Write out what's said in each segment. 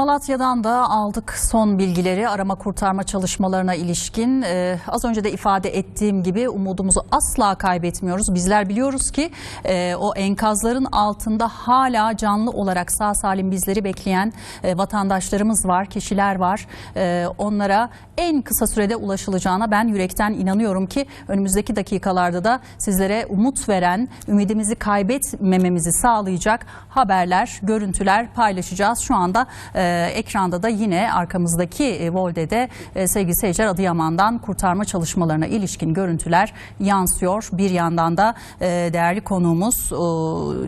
Malatya'dan da aldık son bilgileri arama kurtarma çalışmalarına ilişkin. Ee, az önce de ifade ettiğim gibi umudumuzu asla kaybetmiyoruz. Bizler biliyoruz ki e, o enkazların altında hala canlı olarak sağ salim bizleri bekleyen e, vatandaşlarımız var, kişiler var. E, onlara en kısa sürede ulaşılacağına ben yürekten inanıyorum ki önümüzdeki dakikalarda da sizlere umut veren, ümidimizi kaybetmememizi sağlayacak haberler, görüntüler paylaşacağız. Şu anda e, ekranda da yine arkamızdaki e, Volde'de e, sevgili seyirciler Adıyaman'dan kurtarma çalışmalarına ilişkin görüntüler yansıyor. Bir yandan da e, değerli konuğumuz e,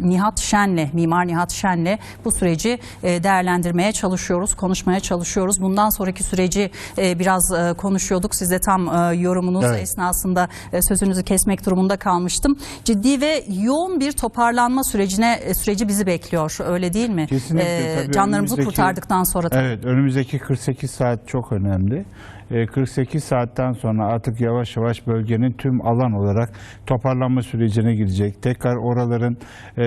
Nihat Şen'le, Mimar Nihat Şen'le bu süreci e, değerlendirmeye çalışıyoruz, konuşmaya çalışıyoruz. Bundan sonraki süreci e, biraz e, konuşuyorduk. Siz de tam e, yorumunuz Evet. esnasında e, sözünüzü kesmek durumunda kalmıştım. Ciddi ve yoğun bir toparlanma sürecine e, süreci bizi bekliyor. Öyle değil mi? Kesinlikle, tabii canlarımızı önümüzdeki- kurtardıktan sonra tabii. Evet, önümüzdeki 48 saat çok önemli. Ee, 48 saatten sonra artık yavaş yavaş bölgenin tüm alan olarak toparlanma sürecine girecek. Tekrar oraların e,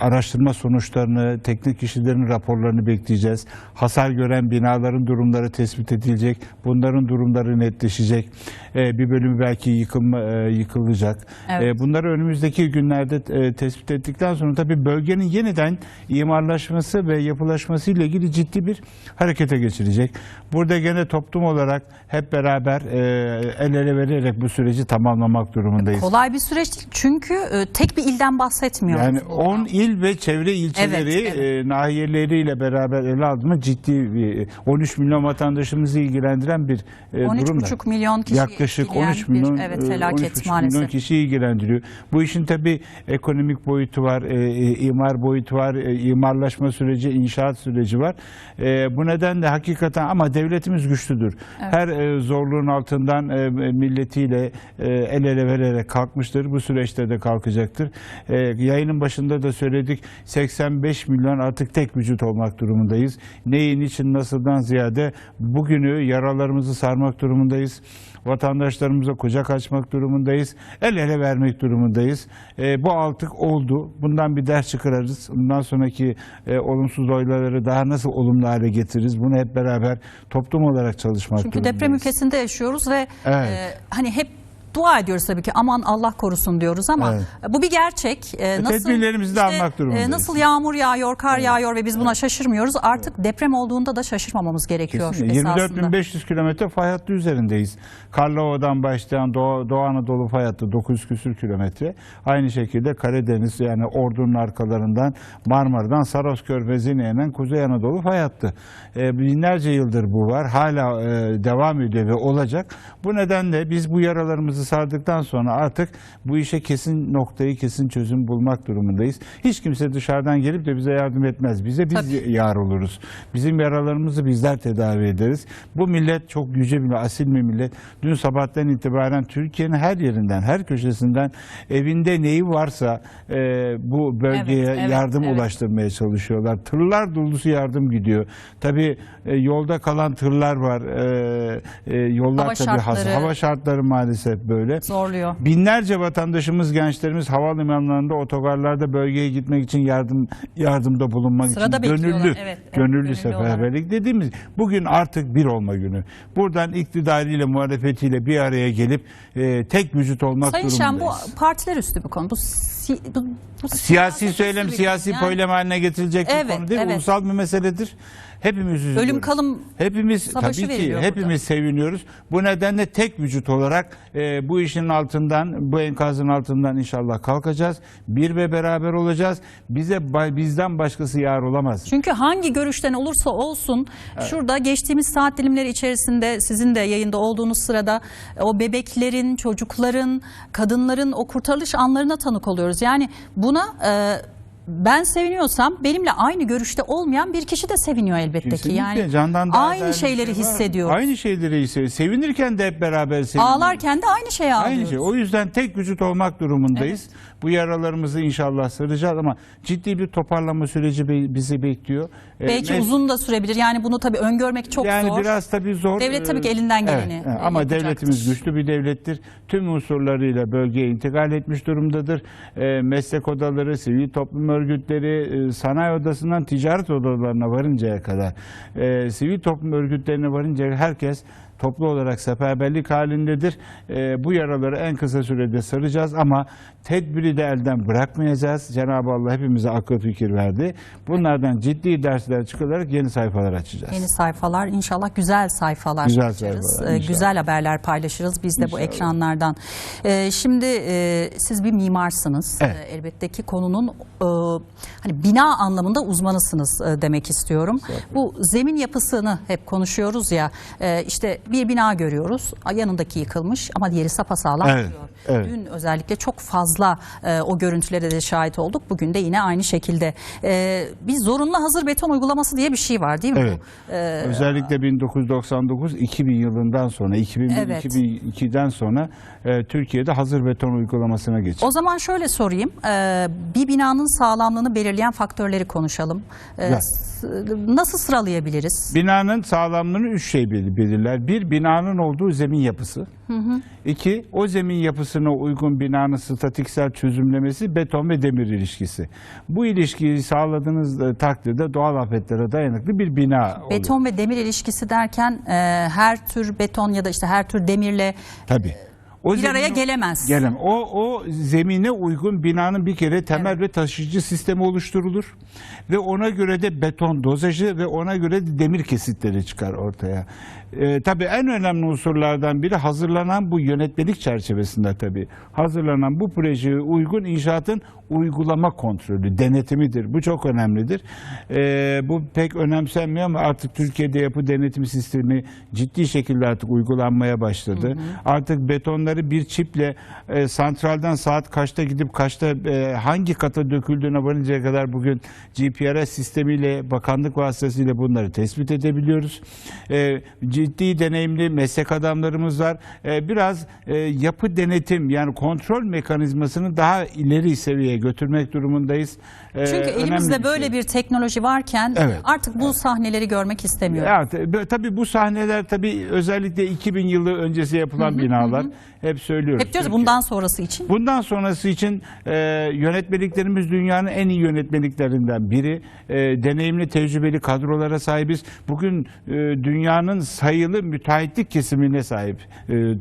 araştırma sonuçlarını, teknik kişilerin raporlarını bekleyeceğiz. Hasar gören binaların durumları tespit edilecek. Bunların durumları netleşecek. Ee, bir bölümü belki yıkılma, e, yıkılacak. Evet. Ee, bunları önümüzdeki günlerde e, tespit ettikten sonra tabii bölgenin yeniden imarlaşması ve yapılaşması ile ilgili ciddi bir harekete geçirecek. Burada gene toplum olarak hep beraber e, el ele vererek bu süreci tamamlamak durumundayız. Kolay bir süreç değil çünkü e, tek bir ilden bahsetmiyoruz. Yani burada. 10 il ve çevre ilçeleri Evet, evet. e, nahiyeleriyle beraber ele aldığımız ciddi bir 13 milyon vatandaşımızı ilgilendiren bir e, durum. da. 13,5 milyon kişi Yaklaşık etkileyen 13 bir, milyon evet, e, felaket 13,5 maalesef. milyon kişi ilgilendiriyor. Bu işin tabii ekonomik boyutu var, e, e, imar boyutu var, e, imarlaşma süreci, inşaat süreci var. E, bu nedenle hakikaten ama devletimiz güçlüdür. Her e, zorluğun altından e, milletiyle e, el ele vererek kalkmıştır. Bu süreçte de kalkacaktır. E, yayının başında da söyledik 85 milyon artık tek vücut olmak durumundayız. Neyin için nasıldan ziyade bugünü yaralarımızı sarmak durumundayız. Vatandaşlarımıza kucak açmak durumundayız. El ele vermek durumundayız. E, bu artık oldu. Bundan bir ders çıkarırız. Bundan sonraki e, olumsuz olayları daha nasıl olumlu hale getiririz? Bunu hep beraber toplum olarak çalışmak Çünkü durumundayız. deprem ülkesinde yaşıyoruz ve Evet. e, hani hep dua ediyoruz tabii ki aman Allah korusun diyoruz ama Evet. bu bir gerçek. E, tedbirlerimizi de almak durumundayız. nasıl yağmur yağıyor, kar yağıyor ve biz buna şaşırmıyoruz. Artık deprem olduğunda da şaşırmamamız gerekiyor Kesinlikle. esasında. 24.500 kilometre fay hattı üzerindeyiz. Karlova'dan başlayan Doğu, Doğu Anadolu fay hattı 900 küsür kilometre. Aynı şekilde Karadeniz yani Ordu'nun arkalarından Marmara'dan Saros Körfezi'ne inen Kuzey Anadolu fay hattı. E, binlerce yıldır bu var. Hala e, devam ediyor ve olacak. Bu nedenle biz bu yaralarımızı sardıktan sonra artık bu işe kesin noktayı, kesin çözüm bulmak durumundayız. Hiç kimse dışarıdan gelip de bize yardım etmez. Bize biz Tabii. yar oluruz. Bizim yaralarımızı bizler tedavi ederiz. Bu millet çok yüce bir asil bir millet. Dün sabahtan itibaren Türkiye'nin her yerinden, her köşesinden evinde neyi varsa e, bu bölgeye Evet, evet, yardım evet. ulaştırmaya çalışıyorlar. Tırlar dolusu yardım gidiyor. Tabii e, yolda kalan tırlar var. E, e, yollar Hava tabii şartları. hava şartları maalesef böyle. Zorluyor. Binlerce vatandaşımız, gençlerimiz havalimanlarında, otogarlarda bölgeye gitmek için yardım yardımda bulunmak Sırada için gönüllü, evet, evet, gönüllü gönüllü seferberlik dediğimiz bugün artık bir olma günü. Buradan iktidarıyla, muhalefetiyle bir araya gelip e, tek vücut olmak Sayın Şen bu durumundayız. partiler üstü bir konu. Bu, si, bu, bu Siyasi söylem, siyasi. Yani söylem haline getirilecek bir Evet, konu değil, evet. ulusal bir meseledir. Hepimiz üzülüyoruz. Ölüm kalım Hepimiz savaşı tabii ki hepimiz burada. seviniyoruz. Bu nedenle tek vücut olarak e, bu işin altından, bu enkazın altından inşallah kalkacağız. Bir ve beraber olacağız. Bize bizden başkası yar olamaz. Çünkü hangi görüşten olursa olsun şurada geçtiğimiz saat dilimleri içerisinde sizin de yayında olduğunuz sırada e, o bebeklerin, çocukların, kadınların o kurtarılış anlarına tanık oluyoruz. Yani buna e, ben seviniyorsam benimle aynı görüşte olmayan bir kişi de seviniyor elbette ki. Kesinlikle. Yani Candan daha aynı şeyleri şey var. hissediyoruz. Aynı şeyleri hissediyoruz. Sevinirken de hep beraber seviniyoruz. Ağlarken de aynı şeyi ağlıyoruz. Aynı şey. O yüzden tek vücut olmak durumundayız. Bu yaralarımızı inşallah saracağız ama ciddi bir toparlanma süreci be- bizi bekliyor. Ee, Belki mes- uzun da sürebilir. Yani bunu tabii öngörmek çok yani zor. biraz tabii zor. Devlet tabii ki Ee, elinden geleni evet, evet. Ama yapacaktır. devletimiz güçlü bir devlettir. Tüm unsurlarıyla bölgeye intikal etmiş durumdadır. Ee, meslek odaları, sivil toplum örgütleri, e, sanayi odasından ticaret odalarına varıncaya kadar, e, sivil toplum örgütlerine varıncaya herkes toplu olarak seferberlik halindedir. E, bu yaraları en kısa sürede saracağız ama tedbiri de elden bırakmayacağız. Cenab-ı Allah hepimize akıl fikir verdi. Bunlardan ciddi dersler çıkararak yeni sayfalar açacağız. Yeni sayfalar inşallah güzel sayfalar Güzel açarız. sayfalar, Ee, inşallah. Güzel haberler paylaşırız biz de bu İnşallah. ekranlardan. Ee, şimdi e, siz bir mimarsınız. Evet. Ee, elbette ki konunun e, hani bina anlamında uzmanısınız e, demek istiyorum. Bu zemin yapısını hep konuşuyoruz ya. e, işte bir bina görüyoruz. Yanındaki yıkılmış ama diğeri sapasağlam Evet, duruyor. evet. Dün özellikle çok fazla e, o görüntülere de şahit olduk. Bugün de yine aynı şekilde. E, bir zorunlu hazır beton uygulaması diye bir şey var değil mi? Evet. bu? E, Özellikle 1999-2000 yılından sonra, 2001 Evet. 2002'den sonra e, Türkiye'de hazır beton uygulamasına geçildi. O zaman şöyle sorayım. Ee, bir binanın sağlamlığını belirleyen faktörleri konuşalım. Güzel. s- nasıl sıralayabiliriz? Binanın sağlamlığını üç şey bel- belirler. Bir, binanın olduğu zemin yapısı. İki, o zemin yapısına uygun binanın statiksel çözümlemesi, beton ve demir ilişkisi. Bu ilişkiyi sağladığınız e, takdirde doğal afetlere dayanıklı bir bina oluyor. Beton ve demir ilişkisi derken e, her tür beton ya da işte her tür demirle Tabii. O bir araya gelemez. Gelem. O o zemine uygun binanın bir kere temel ve taşıyıcı sistemi oluşturulur ve ona göre de beton dozajı ve ona göre de demir kesitleri çıkar ortaya. Ee, tabii en önemli unsurlardan biri hazırlanan bu yönetmelik çerçevesinde tabii hazırlanan bu projeye uygun inşaatın uygulama kontrolü, denetimidir. Bu çok önemlidir. Ee, bu pek önemsenmiyor ama artık Türkiye'de yapı denetim sistemi ciddi şekilde artık uygulanmaya başladı. Artık betonları bir çiple e, santralden saat kaçta gidip kaçta e, hangi kata döküldüğüne varıncaya kadar bugün GPRS sistemiyle bakanlık vasıtasıyla bunları tespit edebiliyoruz. E, ciddi deneyimli meslek adamlarımız var. E, biraz e, yapı denetim yani kontrol mekanizmasını daha ileri seviyeye götürmek durumundayız. E, Çünkü elimizde bir böyle şey. bir teknoloji varken Evet. artık bu sahneleri görmek istemiyorum. Evet, tabii bu sahneler tabii özellikle 2000 yılı öncesi yapılan binalar. Hep söylüyoruz. Hep diyoruz Türkiye- bundan sonrası için. Bundan sonrası için e, yönetmeliklerimiz dünyanın en iyi yönetmeliklerinden biri. E, deneyimli, tecrübeli kadrolara sahibiz. Bugün e, dünyanın sayılı müteahhitlik kesimine sahip e,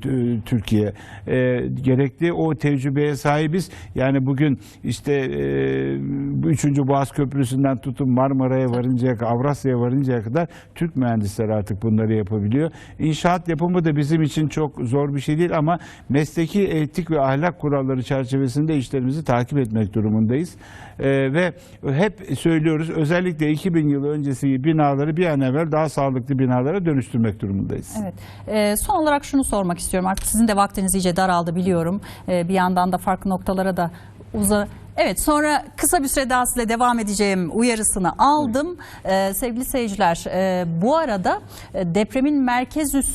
Türkiye. E, gerekli o tecrübeye sahibiz. Yani bugün işte e, bu 3. Boğaz Köprüsü'nden tutun Marmara'ya varıncaya kadar, Avrasya'ya varıncaya kadar Türk mühendisler artık bunları yapabiliyor. İnşaat yapımı da bizim için çok zor bir şey değil ama mesleki etik ve ahlak kuralları çerçevesinde işlerimizi takip etmek durumundayız. Ee, ve hep söylüyoruz özellikle 2000 yılı öncesi binaları bir an evvel daha sağlıklı binalara dönüştürmek durumundayız. Evet. Ee, son olarak şunu sormak istiyorum. Artık sizin de vaktiniz iyice daraldı biliyorum. Ee, bir yandan da farklı noktalara da uza. Evet sonra kısa bir süre daha size devam edeceğim uyarısını aldım. Ee, sevgili seyirciler e, bu arada e, depremin merkez üssü